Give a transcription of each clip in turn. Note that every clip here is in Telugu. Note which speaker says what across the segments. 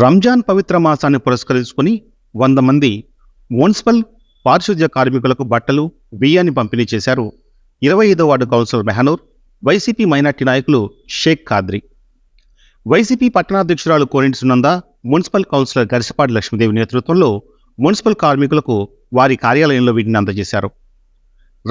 Speaker 1: రంజాన్ పవిత్ర మాసాన్ని పురస్కరించుకుని వంద మంది మున్సిపల్ పారిశుధ్య కార్మికులకు బట్టలు బియ్యాన్ని పంపిణీ చేశారు. ఇరవై ఐదో ward councillor Mehnoor YCP minority నాయకులు షేక్ ఖాద్రి. వైసీపీ పట్టణాధ్యక్షురాలు కోరింటి సునంద మున్సిపల్ కౌన్సిలర్ గరిసపాటి లక్ష్మీదేవి నేతృత్వంలో మున్సిపల్ కార్మికులకు వారి కార్యాలయంలో వీటిని అందజేశారు.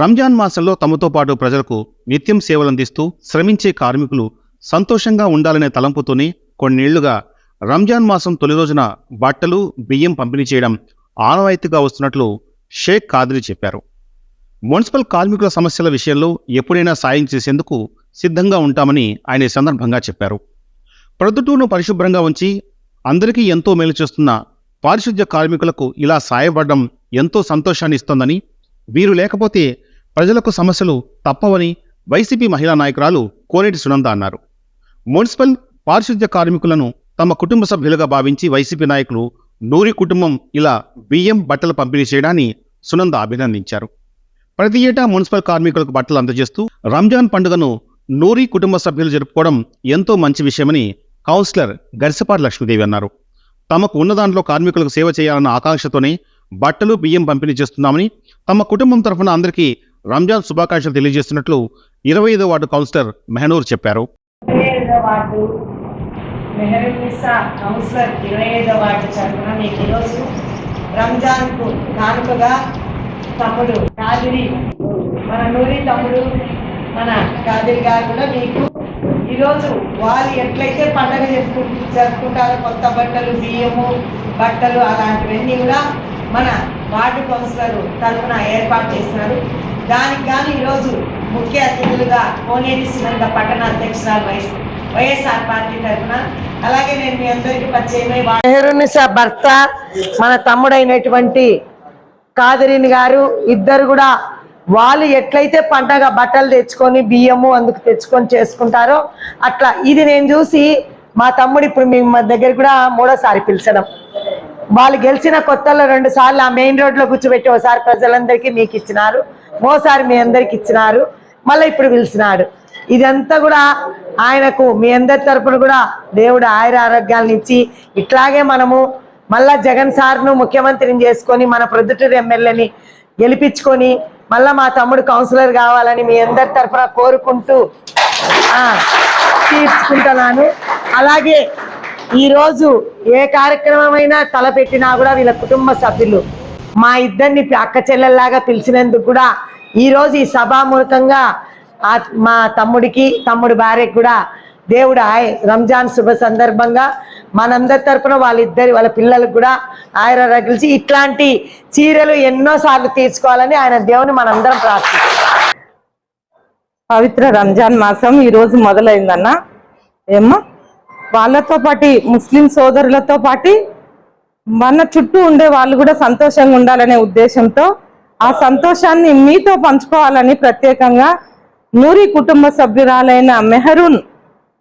Speaker 1: రంజాన్ మాసంలో తమతో పాటు ప్రజలకు నిత్యం సేవలందిస్తూ శ్రమించే కార్మికులు సంతోషంగా ఉండాలనే తలంపుతోనే కొన్నేళ్ళుగా రంజాన్ మాసం తొలి రోజున బట్టలు బియ్యం పంపిణీ చేయడం ఆనవాయితీగా వస్తున్నట్లు షేక్ ఖాద్రి చెప్పారు. మున్సిపల్ కార్మికుల సమస్యల విషయంలో ఎప్పుడైనా సాయం చేసేందుకు సిద్ధంగా ఉంటామని ఆయన ఈ సందర్భంగా చెప్పారు. ప్రొద్దుటూరును పరిశుభ్రంగా ఉంచి అందరికీ ఎంతో మేలు చేస్తున్న పారిశుధ్య కార్మికులకు ఇలా సాయపడడం ఎంతో సంతోషాన్ని ఇస్తోందని వీరు లేకపోతే ప్రజలకు సమస్యలు తప్పవని వైసీపీ మహిళా నాయకురాలు కోనేటి సునంద అన్నారు. మున్సిపల్ పారిశుధ్య కార్మికులను తమ కుటుంబ సభ్యులుగా భావించి వైసీపీ నాయకులు నూరి కుటుంబం ఇలా బియ్యం బట్టలు పంపిణీ చేయడాన్ని సునంద అభినందించారు. ప్రతి ఏటా మున్సిపల్ కార్మికులకు బట్టలు అందజేస్తూ రంజాన్ పండుగను నూరి కుటుంబ సభ్యులు జరుపుకోవడం ఎంతో మంచి విషయమని కౌన్సిలర్ గరిసపాటి లక్ష్మీదేవి అన్నారు. తమకు ఉన్న దాంట్లో కార్మికులకు సేవ చేయాలన్న ఆకాంక్షతోనే బట్టలు బియ్యం పంపిణీ చేస్తున్నామని తమ కుటుంబం తరఫున అందరికీ రంజాన్ శుభాకాంక్షలు తెలియజేస్తున్నట్లు ఇరవై ఐదో వార్డు కౌన్సిలర్ మెహనూర్ చెప్పారు.
Speaker 2: మెహరునిసా కౌన్సిలర్ ఇరవై ఐదో వార్డు తరఫున మీకు ఈరోజు రంజాన్కు కానుకగా తమ్ముడు కాదిరి మన నూరి తమ్ముడు మన కాదిరి గారు కూడా మీకు ఈరోజు వారు ఎట్లయితే పండగ జరుపు జరుపుకుంటారో కొత్త బట్టలు బియ్యము బట్టలు అలాంటివన్నీ కూడా మన వార్డు కౌన్సిలర్ తరఫున ఏర్పాటు చేస్తున్నారు. దానికి కానీ ఈరోజు ముఖ్య అతిథులుగా కోనేరి సునంద పట్టణ అధ్యక్షురాలు వహిస్తున్నారు వైఎస్ఆర్ పార్టీ తరఫున. అలాగే నేను మీ అందరికీ పరిచయమై మెహరునిసా భర్త మన తమ్ముడైనటువంటి కాదరిని గారు ఇద్దరు కూడా వాళ్ళు ఎట్లయితే పండగ బట్టలు తెచ్చుకొని బియ్యము అందుకు తెచ్చుకొని చేసుకుంటారో అట్లా. ఇది నేను చూసి మా తమ్ముడు ఇప్పుడు మీ మా దగ్గర కూడా మూడోసారి పిలిచడం. వాళ్ళు గెలిచిన కొత్తలో రెండు సార్లు ఆ మెయిన్ రోడ్లో కూర్చోబెట్టి ఒకసారి ప్రజలందరికీ మీకు ఇచ్చినారు. మోసారి మీ అందరికి ఇచ్చినారు. మళ్ళీ ఇప్పుడు పిలిచినాడు. ఇదంతా కూడా ఆయనకు మీ అందరి తరపున కూడా దేవుడు ఆయుర ఆరోగ్యాలను ఇచ్చి ఇట్లాగే మనము మళ్ళా జగన్ సార్ను ముఖ్యమంత్రిని చేసుకొని మన ప్రొద్దుటూరు ఎమ్మెల్యేని గెలిపించుకొని మళ్ళా మా తమ్ముడు కౌన్సిలర్ కావాలని మీ అందరి తరఫున కోరుకుంటూ తీర్చుకుంటున్నాను. అలాగే ఈరోజు ఏ కార్యక్రమమైనా తలపెట్టినా కూడా వీళ్ళ కుటుంబ సభ్యులు మా ఇద్దరిని అక్క చెల్లెల్లాగా పిలిచినందుకు కూడా ఈరోజు ఈ సభామూలకంగా ఆ- మా తమ్ముడికి తమ్ముడి భార్యకి కూడా దేవుడు ఆయ రంజాన్ శుభ సందర్భంగా మనందరి తరపున వాళ్ళిద్దరి వాళ్ళ పిల్లలకు కూడా ఆయన రగిలిచి ఇట్లాంటి చీరలు ఎన్నోసార్లు తీర్చుకోవాలని ఆయన దేవుని మనందరం ప్రార్థిస్తాం
Speaker 3: పవిత్ర రంజాన్ మాసం ఈరోజు మొదలైందన్న. ఏమ్మా? వాళ్ళతో పాటి ముస్లిం సోదరులతో పాటి మన చుట్టూ ఉండే వాళ్ళు కూడా సంతోషంగా ఉండాలనే ఉద్దేశంతో ఆ సంతోషాన్ని మీతో పంచుకోవాలని ప్రత్యేకంగా నూరి కుటుంబ సభ్యురాలైన మెహరూన్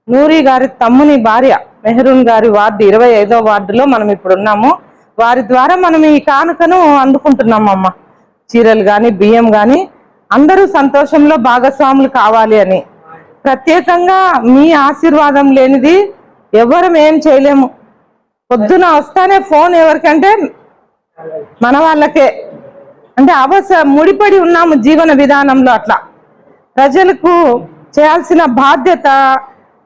Speaker 3: నూరి గారి తమ్ముని భార్య మెహరూన్ గారి వార్డు ఇరవై ఐదో వార్డులో మనం ఇప్పుడు ఉన్నాము. వారి ద్వారా మనం ఈ కానుకను అందుకుంటున్నామమ్మ చీరలు కానీ బియ్యం కానీ అందరూ సంతోషంలో భాగస్వాములు కావాలి అని. ప్రత్యేకంగా మీ ఆశీర్వాదం లేనిది ఎవరం ఏం చేయలేము. పొద్దున వస్తానే ఫోన్ ఎవరికంటే మన వాళ్ళకే. అంటే అవస ముడిపడి ఉన్నాము జీవన విధానంలో అట్లా. ప్రజలకు చేయాల్సిన బాధ్యత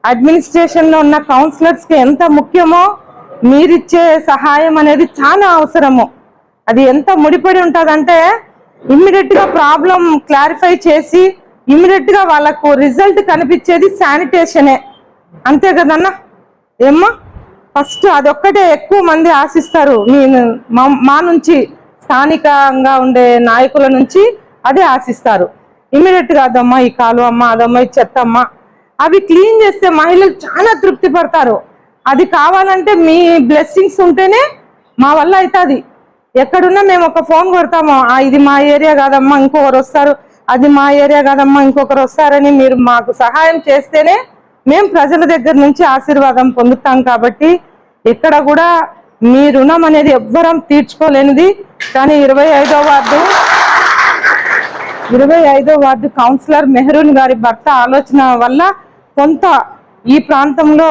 Speaker 3: అడ్మినిస్ట్రేషన్లో ఉన్న కౌన్సిలర్స్కి ఎంత ముఖ్యమో మీరిచ్చే సహాయం అనేది చాలా అవసరము. అది ఎంత ముడిపడి ఉంటుందంటే ఇమ్మీడియట్గా ప్రాబ్లం క్లారిఫై చేసి ఇమ్మీడియట్గా వాళ్ళకు రిజల్ట్ కనిపించేది శానిటేషనే. అంతే కదన్నా? ఏమ్మా? ఫస్ట్ అదొక్కటే ఎక్కువ మంది ఆశిస్తారు. మీ మా- మా నుంచి స్థానికంగా ఉండే నాయకుల నుంచి అదే ఆశిస్తారు. ఇమీడియట్గా అదమ్మా ఈ కాలు అమ్మ అదమ్మా ఈ చెత్త అమ్మ. అవి క్లీన్ చేస్తే మహిళలు చాలా తృప్తి పడతారు. అది కావాలంటే మీ బ్లెస్సింగ్స్ ఉంటేనే మా వల్ల అవుతుంది ఎక్కడున్నా మేము ఒక ఫోన్ కొడతాము ఇది మా ఏరియా కాదమ్మా ఇంకొకరు వస్తారు. అది మా ఏరియా కాదమ్మా ఇంకొకరు వస్తారని మీరు మాకు సహాయం చేస్తేనే మేము ప్రజల దగ్గర నుంచి ఆశీర్వాదం పొందుతాం కాబట్టి ఇక్కడ కూడా మీ రుణం అనేది ఎవ్వరం తీర్చుకోలేనిది. కానీ ఇరవై ఐదో వార్డు ఇరవై ఐదో వార్డు కౌన్సిలర్ మెహరూన్ గారి భర్త ఆలోచన వల్ల కొంత ఈ ప్రాంతంలో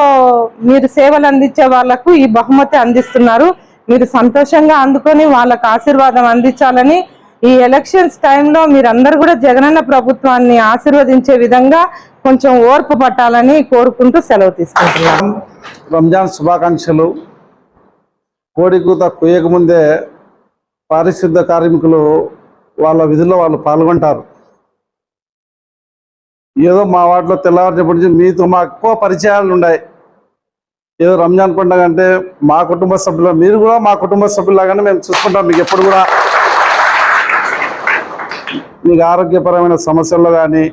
Speaker 3: మీరు సేవలు అందించే వాళ్ళకు ఈ బహుమతి అందిస్తున్నారు. మీరు సంతోషంగా అందుకొని వాళ్ళకు ఆశీర్వాదం అందించాలని ఈ ఎలక్షన్స్ టైంలో మీరందరూ కూడా జగనన్న ప్రభుత్వాన్ని ఆశీర్వదించే విధంగా కొంచెం ఓర్పు పట్టాలని కోరుకుంటూ సెలవు తీసుకుంటున్నాను.
Speaker 4: రంజాన్ శుభాకాంక్షలు. కోడికూత కుయ్యకముందే పారిశుద్ధ కార్మికులు వాళ్ళ విధుల్లో వాళ్ళు పాల్గొంటారు. ఏదో మా వాటిలో తెల్లవారుజామున నుంచి మీతో మా ఎక్కువ పరిచయాలు ఉన్నాయి ఏదో రంజాన్ పండుగ అంటే మా కుటుంబ సభ్యులు మీరు కూడా మా కుటుంబ సభ్యులాగానే మేము చూసుకుంటాం. మీకు ఎప్పుడు కూడా మీకు ఆరోగ్యపరమైన సమస్యల్లో కానీ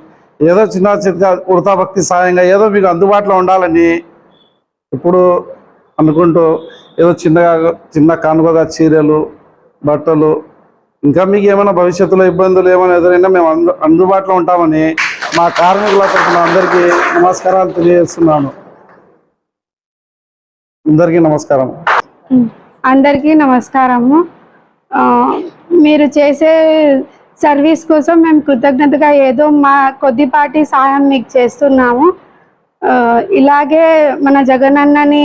Speaker 4: ఏదో చిన్న చిన్న ఉడతా భక్తి సాయంగా ఏదో మీకు అందుబాటులో ఉండాలని ఇప్పుడు అనుకుంటూ ఏదో చిన్నగా చిన్న కానుకగా చీరలు బట్టలు ఇంకా మీకు ఏమైనా భవిష్యత్తులో ఇబ్బందులు ఏమైనా ఎదురైనా మేము అందు అందుబాటులో ఉంటామని మా కార్మికుల తరఫున అందరికీ నమస్కారాలు తెలియజేస్తున్నాను. అందరికీ నమస్కారం.
Speaker 5: అందరికీ నమస్కారము. మీరు చేసే సర్వీస్ కోసం మేము కృతజ్ఞతగా ఏదో మా కొద్దిపాటి సహాయం మీకు చేస్తున్నాము. ఇలాగే మన జగనన్నని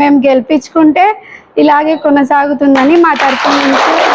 Speaker 5: మేము గెలిపించుకుంటే ఇలాగే కొనసాగుతుందని మా తరపు నుంచి